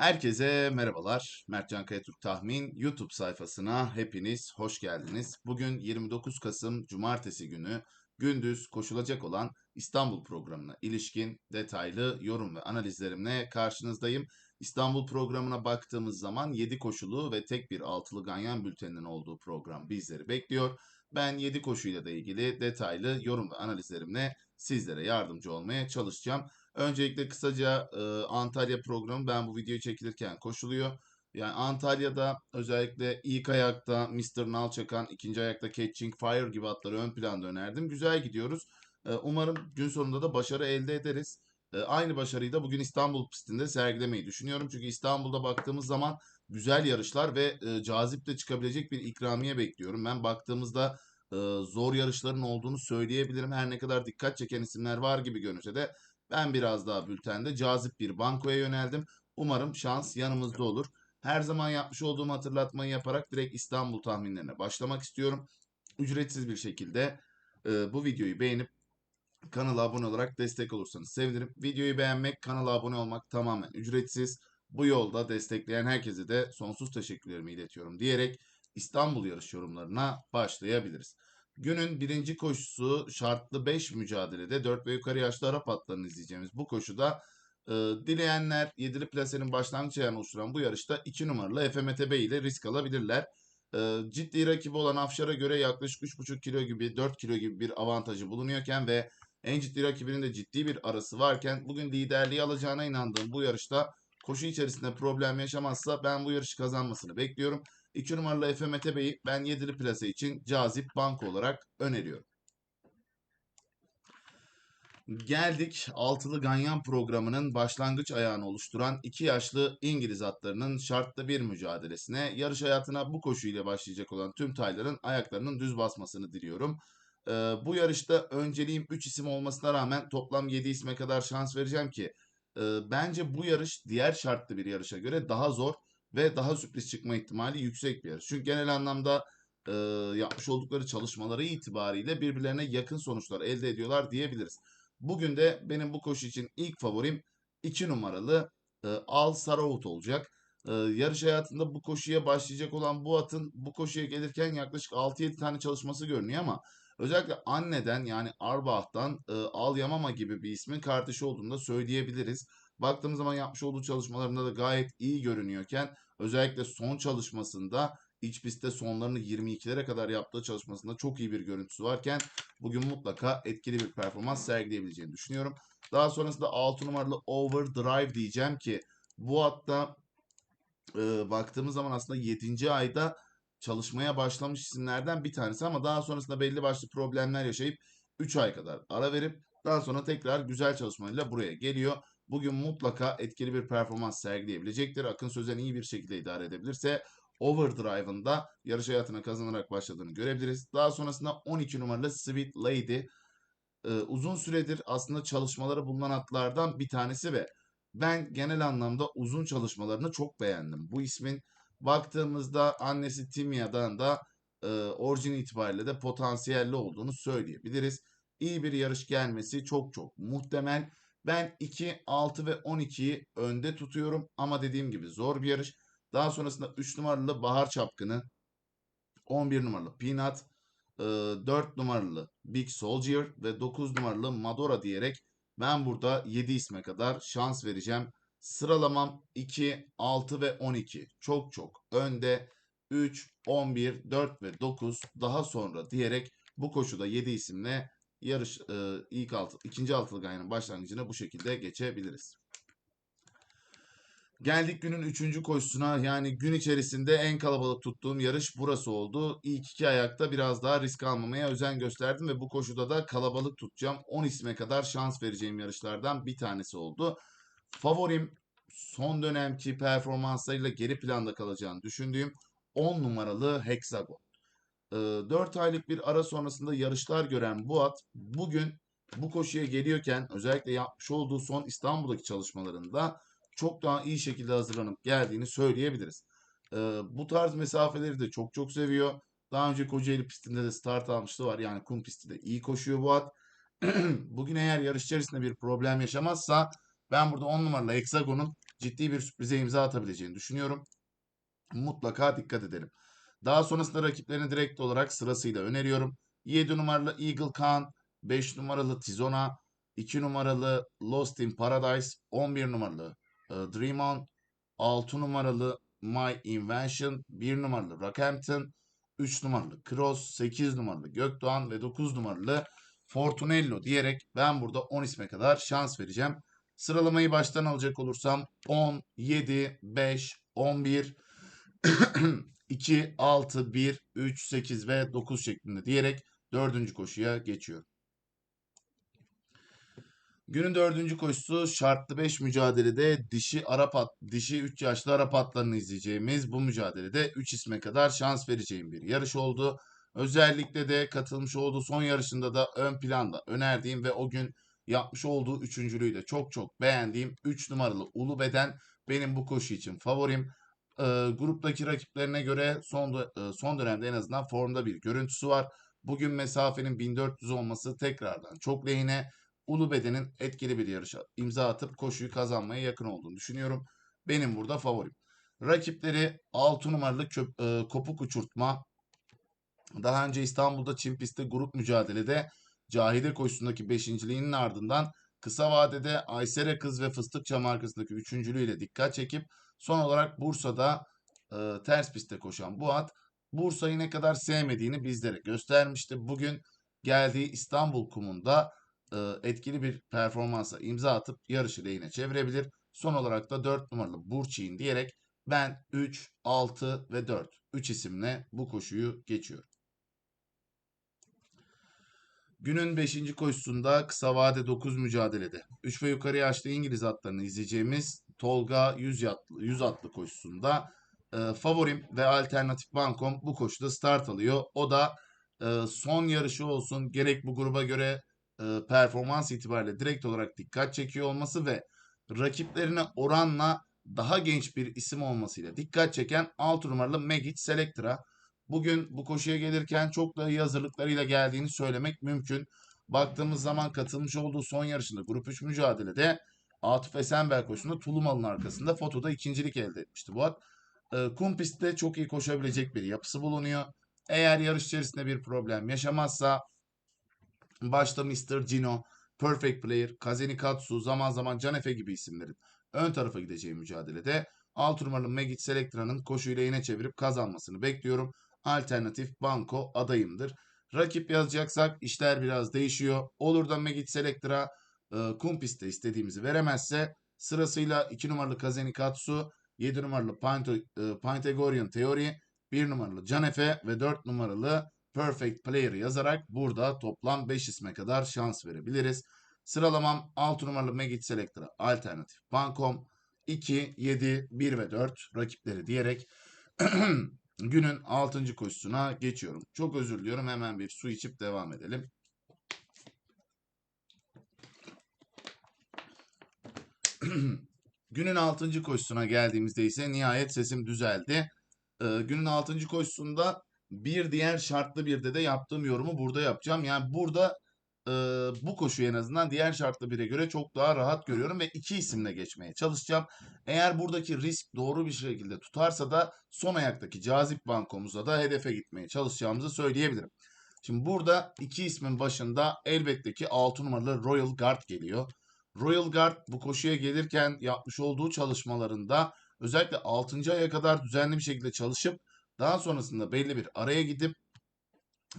Herkese merhabalar. Mertcan Kayatürk Tahmin YouTube sayfasına hepiniz hoş geldiniz. Bugün 29 Kasım Cumartesi günü gündüz koşulacak olan İstanbul programına ilişkin detaylı yorum ve analizlerimle karşınızdayım. İstanbul programına baktığımız zaman 7 koşulu ve tek bir altılı ganyan bülteninin olduğu program bizleri bekliyor. Ben 7 koşuyla da ilgili detaylı yorum ve analizlerimle sizlere yardımcı olmaya çalışacağım. Öncelikle kısaca e, Antalya programı ben bu videoyu çekilirken koşuluyor. Yani Antalya'da özellikle ilk ayakta Mr. Nalçakan, ikinci ayakta Catching Fire gibi atları ön planda önerdim. Güzel gidiyoruz. E, umarım gün sonunda da başarı elde ederiz. E, aynı başarıyı da bugün İstanbul pistinde sergilemeyi düşünüyorum. Çünkü İstanbul'da baktığımız zaman güzel yarışlar ve e, cazip de çıkabilecek bir ikramiye bekliyorum. Ben baktığımızda e, zor yarışların olduğunu söyleyebilirim. Her ne kadar dikkat çeken isimler var gibi görünse de ben biraz daha bültende cazip bir bankoya yöneldim. Umarım şans yanımızda olur. Her zaman yapmış olduğum hatırlatmayı yaparak direkt İstanbul tahminlerine başlamak istiyorum. Ücretsiz bir şekilde e, bu videoyu beğenip kanala abone olarak destek olursanız sevinirim. Videoyu beğenmek, kanala abone olmak tamamen ücretsiz. Bu yolda destekleyen herkese de sonsuz teşekkürlerimi iletiyorum diyerek İstanbul yarış yorumlarına başlayabiliriz. Günün birinci koşusu şartlı 5 mücadelede 4 ve yukarı yaşlı Arap atlarını izleyeceğimiz bu koşuda e, dileyenler 7'li plasenin başlangıç ayağını oluşturan bu yarışta 2 numaralı FMTB ile risk alabilirler. E, ciddi rakibi olan Afşar'a göre yaklaşık 3,5 kilo gibi 4 kilo gibi bir avantajı bulunuyorken ve en ciddi rakibinin de ciddi bir arası varken bugün liderliği alacağına inandığım bu yarışta koşu içerisinde problem yaşamazsa ben bu yarışı kazanmasını bekliyorum. 2 numaralı FMT Bey'i ben 7'li plase için cazip banko olarak öneriyorum. Geldik altılı ganyan programının başlangıç ayağını oluşturan iki yaşlı İngiliz atlarının şartlı bir mücadelesine. Yarış hayatına bu koşuyla başlayacak olan tüm tayların ayaklarının düz basmasını diliyorum. Ee, bu yarışta önceliğim 3 isim olmasına rağmen toplam 7 isme kadar şans vereceğim ki e, bence bu yarış diğer şartlı bir yarışa göre daha zor ve daha sürpriz çıkma ihtimali yüksek bir yarış. Çünkü genel anlamda e, yapmış oldukları çalışmaları itibariyle birbirlerine yakın sonuçlar elde ediyorlar diyebiliriz. Bugün de benim bu koşu için ilk favorim 2 numaralı e, Al Saravut olacak. E, yarış hayatında bu koşuya başlayacak olan bu atın bu koşuya gelirken yaklaşık 6-7 tane çalışması görünüyor ama özellikle anneden yani Arbach'tan e, Al Yamama gibi bir ismin kardeşi olduğunu da söyleyebiliriz. Baktığımız zaman yapmış olduğu çalışmalarında da gayet iyi görünüyorken özellikle son çalışmasında iç pistte sonlarını 22'lere kadar yaptığı çalışmasında çok iyi bir görüntüsü varken bugün mutlaka etkili bir performans sergileyebileceğini düşünüyorum. Daha sonrasında 6 numaralı Overdrive diyeceğim ki bu hatta e, baktığımız zaman aslında 7. ayda çalışmaya başlamış isimlerden bir tanesi ama daha sonrasında belli başlı problemler yaşayıp 3 ay kadar ara verip daha sonra tekrar güzel çalışmayla buraya geliyor bugün mutlaka etkili bir performans sergileyebilecektir. Akın Sözen iyi bir şekilde idare edebilirse Overdrive'ın da yarış hayatına kazanarak başladığını görebiliriz. Daha sonrasında 12 numaralı Sweet Lady e, uzun süredir aslında çalışmaları bulunan atlardan bir tanesi ve ben genel anlamda uzun çalışmalarını çok beğendim. Bu ismin baktığımızda annesi Timia'dan da e, orijin itibariyle de potansiyelli olduğunu söyleyebiliriz. İyi bir yarış gelmesi çok çok muhtemel. Ben 2, 6 ve 12'yi önde tutuyorum ama dediğim gibi zor bir yarış. Daha sonrasında 3 numaralı Bahar Çapkını, 11 numaralı Peanut, 4 numaralı Big Soldier ve 9 numaralı Madora diyerek ben burada 7 isme kadar şans vereceğim. Sıralamam 2, 6 ve 12. Çok çok önde 3, 11, 4 ve 9 daha sonra diyerek bu koşuda 7 isimle yarış e, ilk altı, ikinci altılı ganyanın başlangıcına bu şekilde geçebiliriz. Geldik günün üçüncü koşusuna yani gün içerisinde en kalabalık tuttuğum yarış burası oldu. İlk iki ayakta biraz daha risk almamaya özen gösterdim ve bu koşuda da kalabalık tutacağım. 10 isme kadar şans vereceğim yarışlardan bir tanesi oldu. Favorim son dönemki performanslarıyla geri planda kalacağını düşündüğüm 10 numaralı Hexagon. 4 aylık bir ara sonrasında yarışlar gören bu at bugün bu koşuya geliyorken özellikle yapmış olduğu son İstanbul'daki çalışmalarında çok daha iyi şekilde hazırlanıp geldiğini söyleyebiliriz. Bu tarz mesafeleri de çok çok seviyor. Daha önce Kocaeli pistinde de start almıştı var. Yani kum pisti de iyi koşuyor bu at. Bugün eğer yarış içerisinde bir problem yaşamazsa ben burada 10 numaralı Hexagon'un ciddi bir sürprize imza atabileceğini düşünüyorum. Mutlaka dikkat edelim. Daha sonrasında rakiplerini direkt olarak sırasıyla öneriyorum. 7 numaralı Eagle Khan, 5 numaralı Tizona, 2 numaralı Lost in Paradise, 11 numaralı e, Dream On, 6 numaralı My Invention, 1 numaralı Rockhampton, 3 numaralı Cross, 8 numaralı Gökdoğan ve 9 numaralı Fortunello diyerek ben burada 10 isme kadar şans vereceğim. Sıralamayı baştan alacak olursam 10, 7, 5, 11, 2, 6, 1, 3, 8 ve 9 şeklinde diyerek dördüncü koşuya geçiyorum. Günün dördüncü koşusu şartlı 5 mücadelede dişi Arap at, dişi 3 yaşlı Arap atlarını izleyeceğimiz bu mücadelede 3 isme kadar şans vereceğim bir yarış oldu. Özellikle de katılmış olduğu son yarışında da ön planda önerdiğim ve o gün yapmış olduğu üçüncülüğü de çok çok beğendiğim 3 numaralı Ulu Beden benim bu koşu için favorim. Ee, gruptaki rakiplerine göre son, e, son dönemde en azından formda bir görüntüsü var. Bugün mesafenin 1400 olması tekrardan çok lehine. Ulubede'nin etkili bir yarışa imza atıp koşuyu kazanmaya yakın olduğunu düşünüyorum. Benim burada favorim. Rakipleri 6 numaralı köp, e, kopuk uçurtma. Daha önce İstanbul'da Çin pistte grup mücadelede Cahide koşusundaki beşinciliğinin ardından kısa vadede Aysere Kız ve Fıstıkça markasındaki üçüncülüğüyle dikkat çekip son olarak Bursa'da e, ters pistte koşan bu at Bursa'yı ne kadar sevmediğini bizlere göstermişti. Bugün geldiği İstanbul kumunda e, etkili bir performansa imza atıp yarışı lehine çevirebilir. Son olarak da 4 numaralı Burçin diyerek ben 3, 6 ve 4 3 isimle bu koşuyu geçiyorum. Günün 5. koşusunda kısa vade 9 mücadelede 3 ve yukarı yaşlı İngiliz atlarını izleyeceğimiz Tolga 100 atlı, 100 atlı koşusunda e, favorim ve alternatif bankom bu koşuda start alıyor. O da e, son yarışı olsun gerek bu gruba göre e, performans itibariyle direkt olarak dikkat çekiyor olması ve rakiplerine oranla daha genç bir isim olmasıyla dikkat çeken 6 numaralı Megit Selectra. Bugün bu koşuya gelirken çok da iyi hazırlıklarıyla geldiğini söylemek mümkün. Baktığımız zaman katılmış olduğu son yarışında grup 3 mücadelede Atıf Esenberg koşusunda Tulumal'ın arkasında fotoda ikincilik elde etmişti bu at. E, kum pistte çok iyi koşabilecek bir yapısı bulunuyor. Eğer yarış içerisinde bir problem yaşamazsa başta Mr. Gino, Perfect Player, Kazeni Katsu, zaman zaman Canefe gibi isimlerin ön tarafa gideceği mücadelede 6 numaralı Megit Selectra'nın koşuyla yine çevirip kazanmasını bekliyorum. Alternatif banko adayımdır. Rakip yazacaksak işler biraz değişiyor. Olur da Megit Selectra e, kum pistte istediğimizi veremezse sırasıyla 2 numaralı Kazeni Katsu, 7 numaralı Pythagorean Theory, 1 numaralı Canefe ve 4 numaralı Perfect Player yazarak burada toplam 5 isme kadar şans verebiliriz. Sıralamam 6 numaralı Megit Selector'a alternatif Bankom 2, 7, 1 ve 4 rakipleri diyerek günün 6. koşusuna geçiyorum. Çok özür diliyorum hemen bir su içip devam edelim. günün 6. koşusuna geldiğimizde ise nihayet sesim düzeldi. Ee, günün 6. koşusunda bir diğer şartlı birde de yaptığım yorumu burada yapacağım. Yani burada e, bu koşuyu en azından diğer şartlı bire göre çok daha rahat görüyorum ve iki isimle geçmeye çalışacağım. Eğer buradaki risk doğru bir şekilde tutarsa da son ayaktaki cazip bankomuza da hedefe gitmeye çalışacağımızı söyleyebilirim. Şimdi burada iki ismin başında elbette ki 6 numaralı Royal Guard geliyor. Royal Guard bu koşuya gelirken yapmış olduğu çalışmalarında özellikle 6. aya kadar düzenli bir şekilde çalışıp daha sonrasında belli bir araya gidip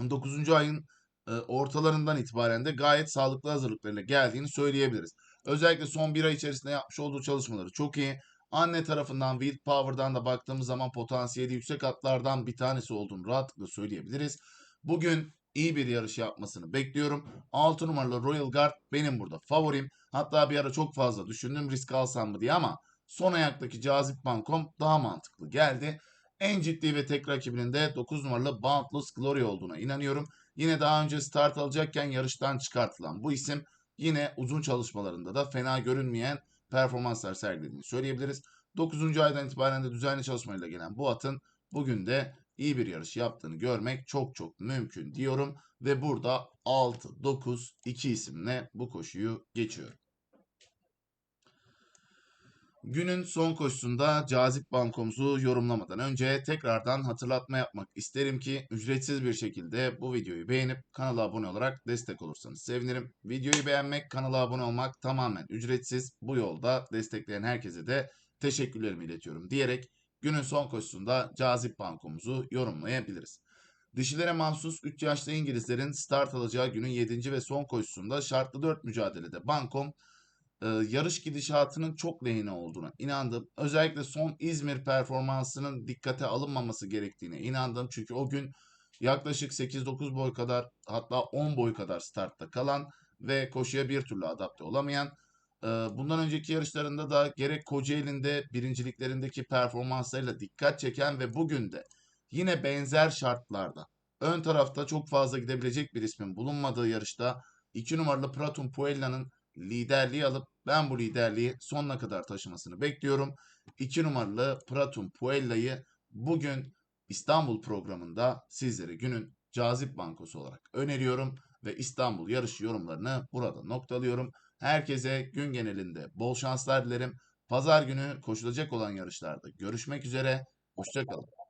9. ayın e, ortalarından itibaren de gayet sağlıklı hazırlıklarıyla geldiğini söyleyebiliriz. Özellikle son bir ay içerisinde yapmış olduğu çalışmaları çok iyi. Anne tarafından Wild Power'dan da baktığımız zaman potansiyeli yüksek atlardan bir tanesi olduğunu rahatlıkla söyleyebiliriz. Bugün iyi bir yarış yapmasını bekliyorum. 6 numaralı Royal Guard benim burada favorim. Hatta bir ara çok fazla düşündüm risk alsam mı diye ama son ayaktaki cazip bankom daha mantıklı geldi. En ciddi ve tek rakibinin de 9 numaralı Boundless Glory olduğuna inanıyorum. Yine daha önce start alacakken yarıştan çıkartılan bu isim yine uzun çalışmalarında da fena görünmeyen performanslar sergilediğini söyleyebiliriz. 9. aydan itibaren de düzenli çalışmayla gelen bu atın bugün de iyi bir yarış yaptığını görmek çok çok mümkün diyorum. Ve burada 6, 9, 2 isimle bu koşuyu geçiyorum. Günün son koşusunda cazip bankomuzu yorumlamadan önce tekrardan hatırlatma yapmak isterim ki ücretsiz bir şekilde bu videoyu beğenip kanala abone olarak destek olursanız sevinirim. Videoyu beğenmek, kanala abone olmak tamamen ücretsiz. Bu yolda destekleyen herkese de teşekkürlerimi iletiyorum diyerek günün son koşusunda cazip bankomuzu yorumlayabiliriz. Dişilere mahsus 3 yaşlı İngilizlerin start alacağı günün 7. ve son koşusunda şartlı 4 mücadelede bankom e, yarış gidişatının çok lehine olduğuna inandım. Özellikle son İzmir performansının dikkate alınmaması gerektiğine inandım. Çünkü o gün yaklaşık 8-9 boy kadar hatta 10 boy kadar startta kalan ve koşuya bir türlü adapte olamayan bundan önceki yarışlarında da gerek Kocaeli'nde birinciliklerindeki performanslarıyla dikkat çeken ve bugün de yine benzer şartlarda ön tarafta çok fazla gidebilecek bir ismin bulunmadığı yarışta 2 numaralı Pratum Puella'nın liderliği alıp ben bu liderliği sonuna kadar taşımasını bekliyorum. 2 numaralı Pratum Puella'yı bugün İstanbul programında sizlere günün cazip bankosu olarak öneriyorum ve İstanbul yarışı yorumlarını burada noktalıyorum. Herkese gün genelinde bol şanslar dilerim. Pazar günü koşulacak olan yarışlarda görüşmek üzere. Hoşçakalın.